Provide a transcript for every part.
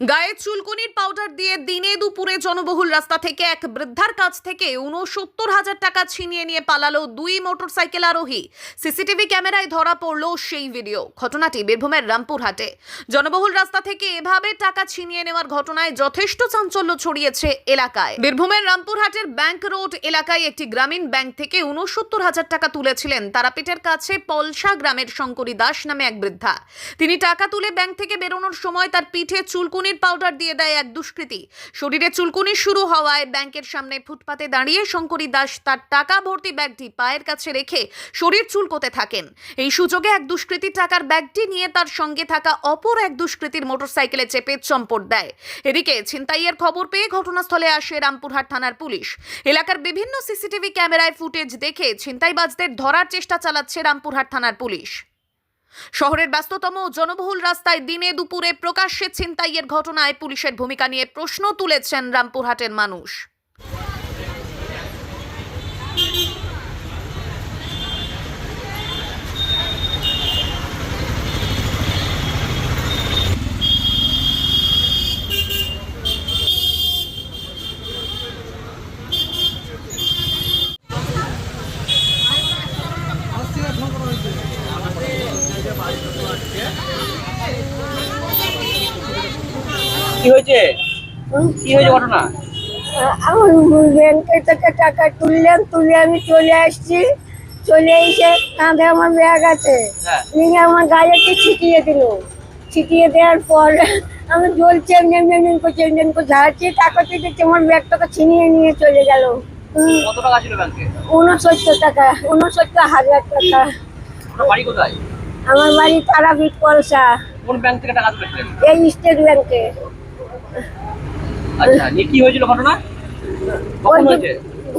গায়ে চুলকুনির পাউডার দিয়ে দিনে দুপুরে জনবহুল রাস্তা থেকে এক বৃদ্ধার কাছ থেকে উনসত্তর হাজার টাকা ছিনিয়ে নিয়ে পালালো দুই মোটরসাইকেল আরোহী। সিসিটিভি ক্যামেরায় ধরা পড়ল সেই ভিডিও। ঘটনাটি বীরভূমের রামপুরহাটে। জনবহুল রাস্তা থেকে এভাবে টাকা ছিনিয়ে নেওয়ার ঘটনায় যথেষ্ট চাঞ্চল্য ছড়িয়েছে এলাকায়। বীরভূমের রামপুরহাটের ব্যাংক রোড এলাকায় একটি গ্রামীণ ব্যাংক থেকে উনসত্তর হাজার টাকা তুলেছিলেন তারাপীঠের কাছে পলসা গ্রামের শঙ্করী দাস নামে এক বৃদ্ধা। তিনি টাকা তুলে ব্যাংক থেকে বেরোনোর সময় তার পিঠে চুলকুনির পাউডার দিয়ে দেয় এক দুষ্কৃতী। শরীরে চুলকুনি শুরু হওয়ায় ব্যাংকের সামনে ফুটপাতে দাঁড়িয়ে শঙ্করী দাস তার টাকা ভর্তি ব্যাগটি পায়ের কাছে রেখে শরীর চুলকোতে থাকেন। এই সুযোগে এক দুষ্কৃতী টাকার ব্যাগটি নিয়ে তার সঙ্গে থাকা অপর এক দুষ্কৃতীর মোটরসাইকেলে চেপে চম্পট দেয়। এদিকে ছিনতাইয়ের খবর পেয়ে ঘটনাস্থলে আসে রামপুরহাট থানার পুলিশ। এলাকার বিভিন্ন সিসিটিভি ক্যামেরায় ফুটেজ দেখে ছিনতাইবাজদের ধরার চেষ্টা চালাচ্ছে রামপুরহাট থানার পুলিশ। শহরের ব্যস্ততম জনবহুল রাস্তায় দিনে দুপুরে প্রকাশ্যে ছিনতাইয়ের ঘটনায় পুলিশের ভূমিকা নিয়ে প্রশ্ন তুলেছেন রামপুরহাটের মানুষ। কি হয়েছে? কি হয়েছে ঘটনা? আমার থেকে টাকা তুললাম তুলে আমি চলে আসছি। চলে এসে কাঁধে আমার ব্যাগ আছে। হ্যাঁ। নিয়ে আমার ছিটিয়ে দিল। ছিটিয়ে দেওয়ার পর আমি জ্বলছি এমনি এমনি এমনি করছি এমনি এমনি করে ঝাড়ছি টাকাতে দেখছি আমার ব্যাগটাকে ছিনিয়ে নিয়ে চলে গেল। কত টাকা ঊনসত্তর হাজার টাকা। বাড়ি কোথায়? আমার বাড়ি তারাপীঠ পলসা। কোন ব্যাংক থেকে টাকা তুলেছিলেন? এই স্টেট ব্যাংকে। আচ্ছা নিয়ে কি হয়েছিল ঘটনা? কখন হয়েছে?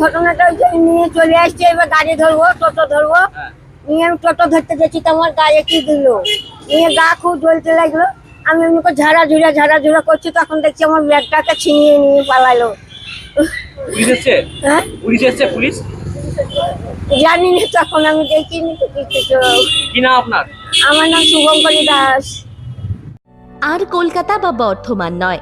ঘটনাটা ওই যে নিয়ে চলে আসছে এবার গাড়ি ধরবো টোটো ধরবো। হ্যাঁ। নিয়ে আমি টোটো ধরতে গেছি তো আমার গায়ে কি দিল? নিয়ে গা খুব জ্বলতে লাগল। আমি করে ঝাড়া ঝুড়া ঝাড়া ঝুড়া করছি তখন দেখছি আমার ব্যাগটাকে ছিনিয়ে নিয়ে পালালো। পুলিশ এসছে? হ্যাঁ? পুলিশ এসছে পুলিশ? জানি না তখন আমি দেখিনি তো কিছু। কি না আপনার? আমার নাম শুভঙ্করী দাস। আর কলকাতা বা বর্ধমান নয়।